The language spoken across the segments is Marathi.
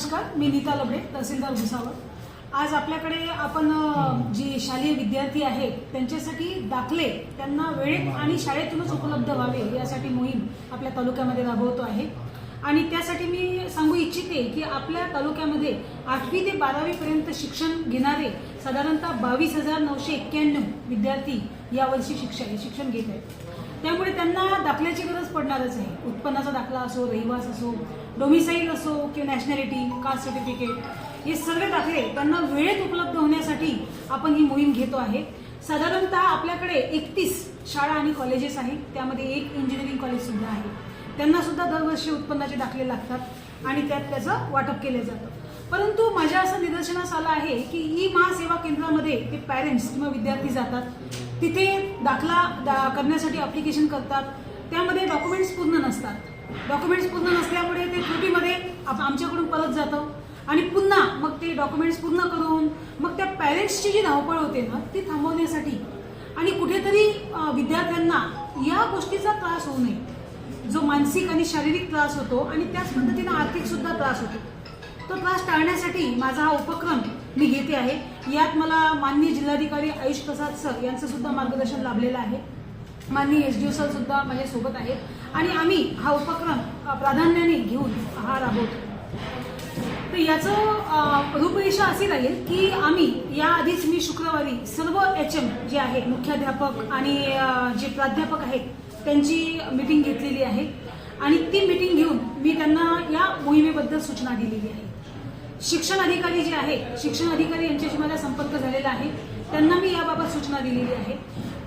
नमस्कार मी नीता लबडे तहसीलदार भुसावळ. आज आपल्याकडे आपण जी शालेय विद्यार्थी आहेत त्यांच्यासाठी दाखले त्यांना वेळेत आणि शाळेतूनच उपलब्ध व्हावे यासाठी मोहीम आपल्या तालुक्यामध्ये राबवतो आहे. आणि त्यासाठी मी सांगू इच्छिते की आपल्या तालुक्यामध्ये आठवी ते बारावी पर्यंत शिक्षण घेणारे साधारणतः बावीस हजार नऊशे एक्क्याण्णव विद्यार्थी यावर्षी शिक्षण शिक्षण घेत आहेत. त्यामुळे दाखल्याची गरज पडणारच आहे उत्पन्नाचा दाखला असो रहिवास असो डोमिसाईल असो किंवा नॅशनॅलिटी कास्ट सर्टिफिकेट हे सगळे दाखले त्यांना वेळेत उपलब्ध होण्यासाठी आपण ही मोहीम घेतो आहे. साधारणतः आपल्याकडे एकतीस शाळा आणि कॉलेजेस आहेत. त्यामध्ये एक इंजिनिअरिंग कॉलेज सुद्धा आहे. त्यांना सुद्धा दरवर्षी उत्पन्नाचे दाखले लागतात आणि त्यात त्याचं वाटप केलं जातं. परंतु माझ्या असं निदर्शनास आलं आहे की ई महासेवा केंद्रामध्ये ते पॅरेंट्स किंवा विद्यार्थी जातात. तिथे दाखला दा करण्यासाठी अप्लिकेशन करतात. त्यामध्ये डॉक्युमेंट्स पूर्ण नसतात. डॉक्युमेंट्स पूर्ण नसल्यामुळे ते त्रुटीमध्ये आप- आमच्याकडून परत जातं. आणि पुन्हा मग ते डॉक्युमेंट्स पूर्ण करून मग त्या पॅरेंट्सची जी धावपळ होते ना ती थांबवण्यासाठी. आणि कुठेतरी विद्यार्थ्यांना या गोष्टीचा त्रास होऊ नये. जो मानसिक आणि शारीरिक त्रास होतो आणि त्याच पद्धतीनं आर्थिक सुद्धा त्रास होतो. तो त्रास टाळण्यासाठी माझा हा उपक्रम मी घेते आहे. यात मला माननीय जिल्हाधिकारी आयुष प्रसाद सर यांचं सुद्धा मार्गदर्शन लाभलेलं आहे. माननीय एस डी सर सुद्धा माझ्यासोबत आहेत. आणि आम्ही हा उपक्रम प्राधान्याने घेऊन हा राबवतो. तर याचं रूपरेषा अशी राहील की आम्ही याआधीच मी शुक्रवारी सर्व एच एम जे आहे मुख्याध्यापक आणि जे प्राध्यापक आहेत त्यांची मिटिंग घेतलेली आहे. आणि ती मिटिंग घेऊन मी त्यांना या मोहिमेबद्दल सूचना दिलेली आहे. शिक्षण अधिकारी जे आहे शिक्षण अधिकारी यांच्याशी माझा संपर्क झालेला आहे. त्यांना मी याबाबत सूचना दिलेली आहे.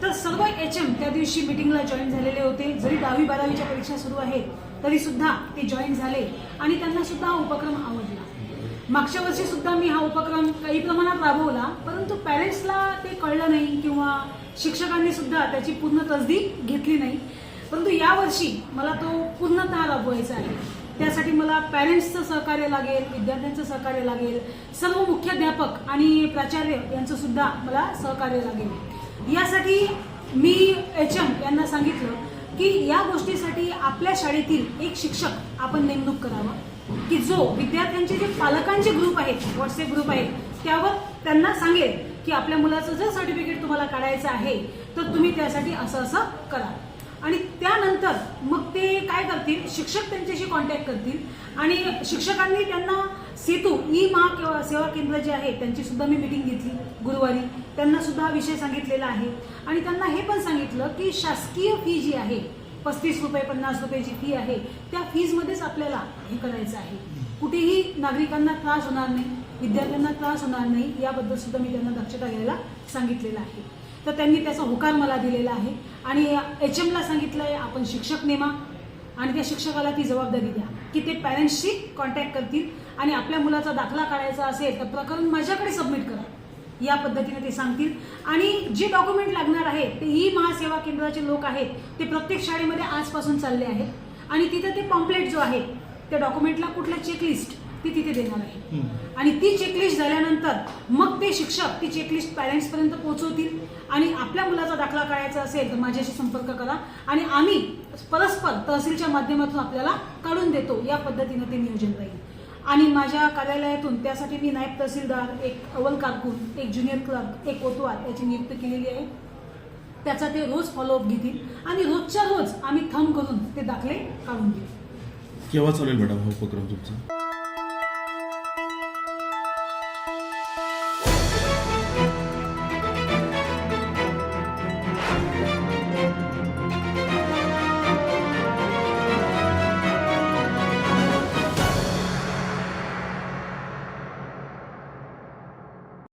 तर सर्व एच एम त्या दिवशी मिटिंगला जॉईन झालेले होते. जरी दहावी बारावीच्या परीक्षा सुरू आहेत तरी सुद्धा ते जॉईन झाले आणि त्यांना सुद्धा हा उपक्रम आवडला. मागच्या वर्षी सुद्धा मी हा उपक्रम काही प्रमाणात राबवला परंतु पॅरेंट्सला ते कळलं नाही किंवा शिक्षकांनी सुद्धा त्याची पूर्ण तसदी घेतली नाही. परंतु यावर्षी मला तो पूर्णतः राबवायचा आहे. त्यासाठी मला पॅरेंट्सचं सहकार्य लागेल विद्यार्थ्यांचं सहकार्य लागेल सर्व मुख्याध्यापक आणि प्राचार्य यांचं सुद्धा मला सहकार्य लागेल. यासाठी मी एच एम यांना सांगितलं की या गोष्टीसाठी आपल्या शाळेतील एक शिक्षक आपण नेमणूक करावा. की जो विद्यार्थ्यांचे जे पालकांचे ग्रुप आहेत व्हॉट्सअप ग्रुप आहेत त्यावर त्यांना सांगेल की आपल्या मुलाचं जर सर्टिफिकेट तुम्हाला काढायचं आहे तर तुम्ही त्यासाठी असं असं करा. आणि त्यानंतर मग ते काय करतील? शिक्षक त्यांच्याशी कॉन्टॅक्ट करतील. आणि शिक्षकांनी त्यांना सेतू ई महा सेवा केंद्र जे आहे त्यांची सुद्धा मी मिटिंग घेतली गुरुवारी. त्यांना सुद्धा हा विषय सांगितलेला आहे. आणि त्यांना हे पण सांगितलं की शासकीय फी जी आहे पस्तीस रुपये पन्नास रुपयाची फी आहे त्या फीजमध्येच आपल्याला हे करायचं आहे. कुठेही नागरिकांना त्रास होणार नाही विद्यार्थ्यांना त्रास होणार नाही याबद्दल सुद्धा मी त्यांना दक्षता घ्यायला सांगितलेलं आहे. तर त्यांनी त्याचा होकार मला दिलेला आहे. आणि एच एमला सांगितलं आहे आपण शिक्षक नेमा आणि त्या शिक्षकाला ती जबाबदारी द्या. की ते पॅरेंट्सशी कॉन्टॅक्ट करतील आणि आपल्या मुलाचा दाखला काढायचा असेल तर प्रकरण माझ्याकडे सबमिट करा. या पद्धतीने ते सांगतील. आणि जे डॉक्युमेंट लागणार आहे ते ई महासेवा केंद्राचे लोक आहेत ते प्रत्येक शाळेमध्ये आजपासून चालले आहेत. आणि तिथे ते पॉम्पलेट जो आहे त्या डॉक्युमेंटला कुठल्या चेकलिस्ट ती तिथे देणार आहे. आणि ती चेकलिस्ट झाल्यानंतर मग ते शिक्षक ती चेकलिस्ट पॅरेंट्स पर्यंत पोहोचवतील. आणि आपल्या मुलाचा दाखला काढायचा असेल तर माझ्याशी संपर्क करा. आणि आम्ही परस्पर तहसीलच्या माध्यमातून आपल्याला काढून देतो. या पद्धतीनं ते नियोजन राहील. आणि माझ्या कार्यालयातून त्यासाठी मी नायब तहसीलदार एक अव्वल कारकून एक ज्युनियर क्लर्क एक कोतवाल याची नियुक्ती केलेली आहे. त्याचा ते रोज फॉलोअप घेतील. आणि रोजच्या रोज आम्ही थंब करून ते दाखले काढून घेऊ केव्हा चालेल मॅडम हा उपक्रम तुमचा?